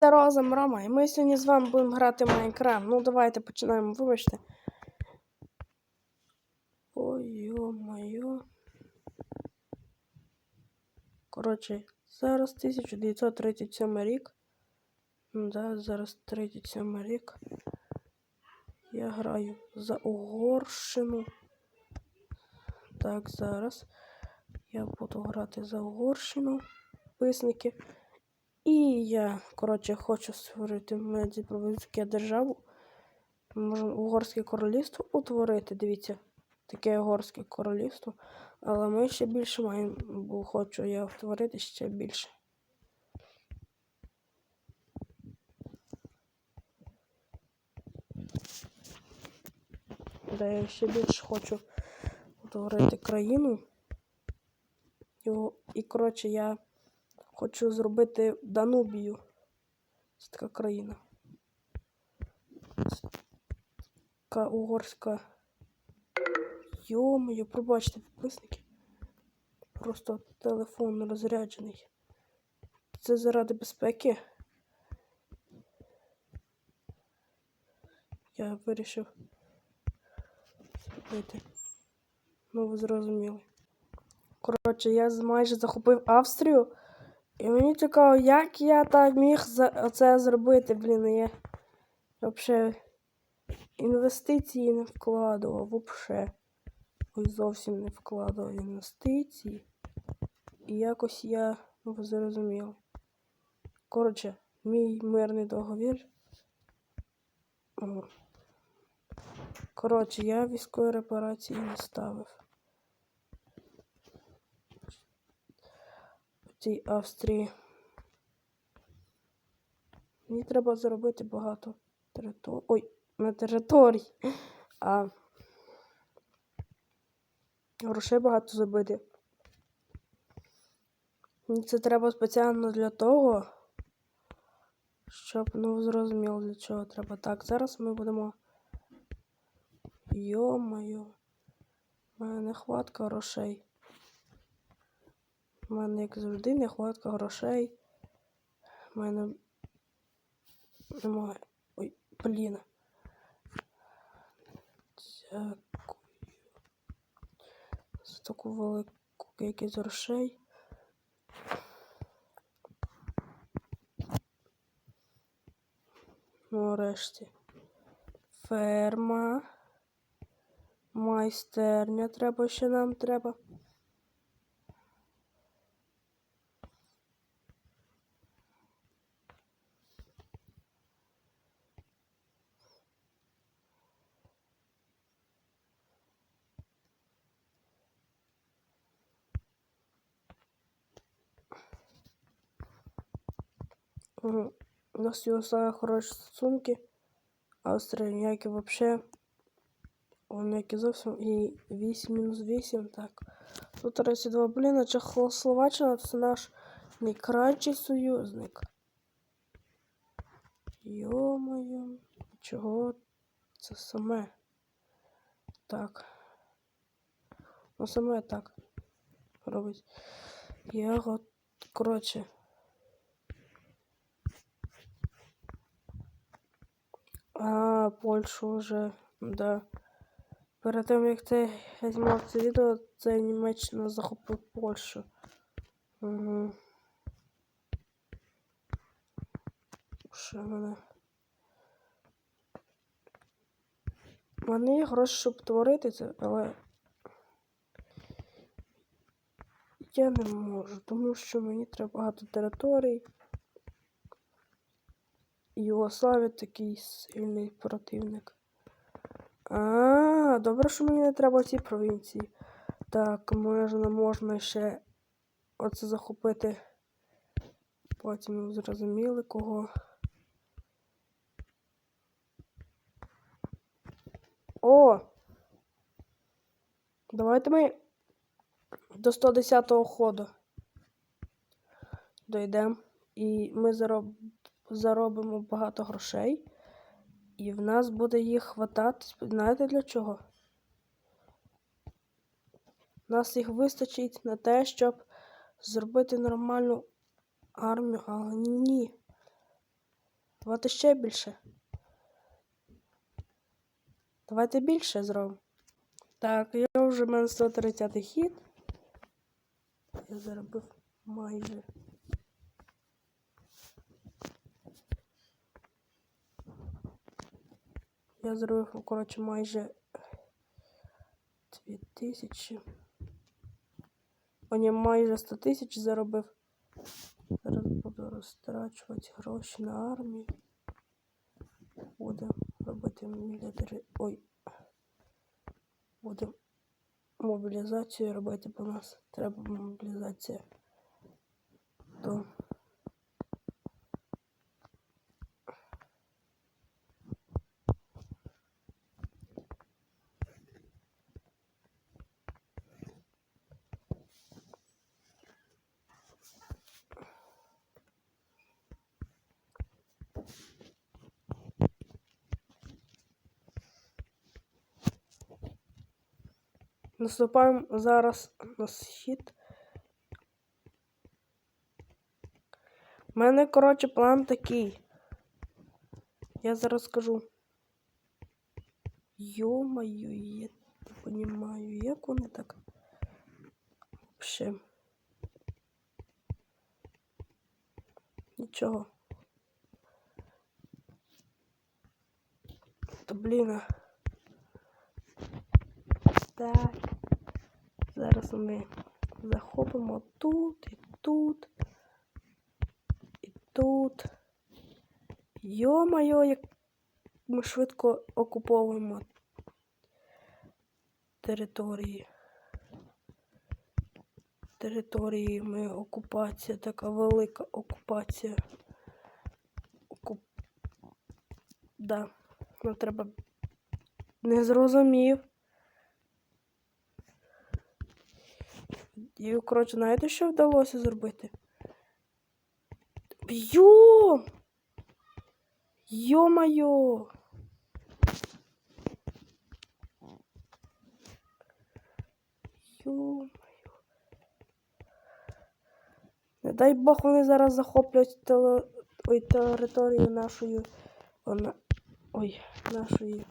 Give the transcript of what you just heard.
Роза Мрома, і ми сьогодні з вами будемо грати в Майнкрафт. Ну, давайте починаємо, вибачте. Ой, йо-моє. Коротше, зараз 1937 рік. Ну, да, зараз 37 рік. Я граю за Угорщину. Так, зараз я буду грати за Угорщину. Писники. І я, коротше, хочу створити медіапровинську державу. Можемо угорське королівство утворити. Дивіться, таке угорське королівство. Але ми ще більше маємо, бо хочу я утворити ще більше. Да, я ще більше хочу утворити країну. І, і коротше, я хочу зробити Данубію. Це така країна. Це така угорська. Йо-моє, пробачте, підписники. Просто телефон розряджений. Це заради безпеки. Я вирішив зробити. Ну, ви зрозуміли. Коротше, я майже захопив Австрію. І мені цікаво, як я так міг це зробити, блін, я взагалі інвестиції не вкладував, взагалі. Ой, зовсім не вкладував інвестиції. І якось я, ну ви зрозуміли. Коротше, мій мирний договір. Коротше, я військові репарації не ставив. В цій Австрії. Мені треба заробити багато територій. Ой, не територій, а грошей багато забити. Мені це треба спеціально для того, щоб, ну, ви зрозуміли, для чого треба. Так, зараз ми будемо. Йо-моє. У мене нехватка грошей. У мене, як завжди, нехватка грошей. У мене немає. Ой, блін. Дякую. За таку велику кількість грошей. Ну, решті. Ферма. Майстерня треба ще нам треба. У нас його саме хороші стосунки. Австрія ніякі вообще. Які зовсім і 8 мінус 8, так. Тут 32, блін, а Чехословаччина це наш найкращий союзник. Йо-моє, чого це саме? Так. Ну саме так робить. Я го... Коротше. А, Польщу вже, да. Перед тим, як ти знімав це відео, це Німеччина захопив Польщу. Угу. Що мене? У мене є гроші, щоб творити це, але я не можу, тому що мені треба багато територій. Югославія такий сильний противник. А, добре, що мені не треба ці провінції. Так, можна, можна ще оце захопити. Потім ви зрозуміли кого. О! Давайте ми до 110-го ходу дійдемо. І ми зароб... заробимо багато грошей. І в нас буде їх хватати. Знаєте для чого? Нас їх вистачить на те, щоб зробити нормальну армію, але ні. Давайте ще більше. Давайте більше зробимо. Так, я вже в мене 130 хід. Я заробив майже. Я зробив, коротше, майже 2000. О, ні, майже 100 тисяч заробив. Зараз буду розтрачувати гроші на армію. Будемо робити мілітарі. Ой. Будемо мобілізацію робити по нас. Треба мобілізація. То. Наступаємо зараз на схід. У мене, коротше, план такий. Я зараз скажу. Йо-моє, я не понімаю, як вони так. Вообще. Нічого. Та блін. Так. Зараз ми захопимо тут і тут. І тут. Йо-моє, як ми швидко окуповуємо території. Території ми окупація, така велика окупація. Окуп... Да. Нам треба. Не зрозумів. І, коротше, знаєте, що вдалося зробити? Йо! Йо-моє! Йо-моє. Не дай Бог вони зараз захоплять теле... Ой, територію. Вона... Ой, нашої.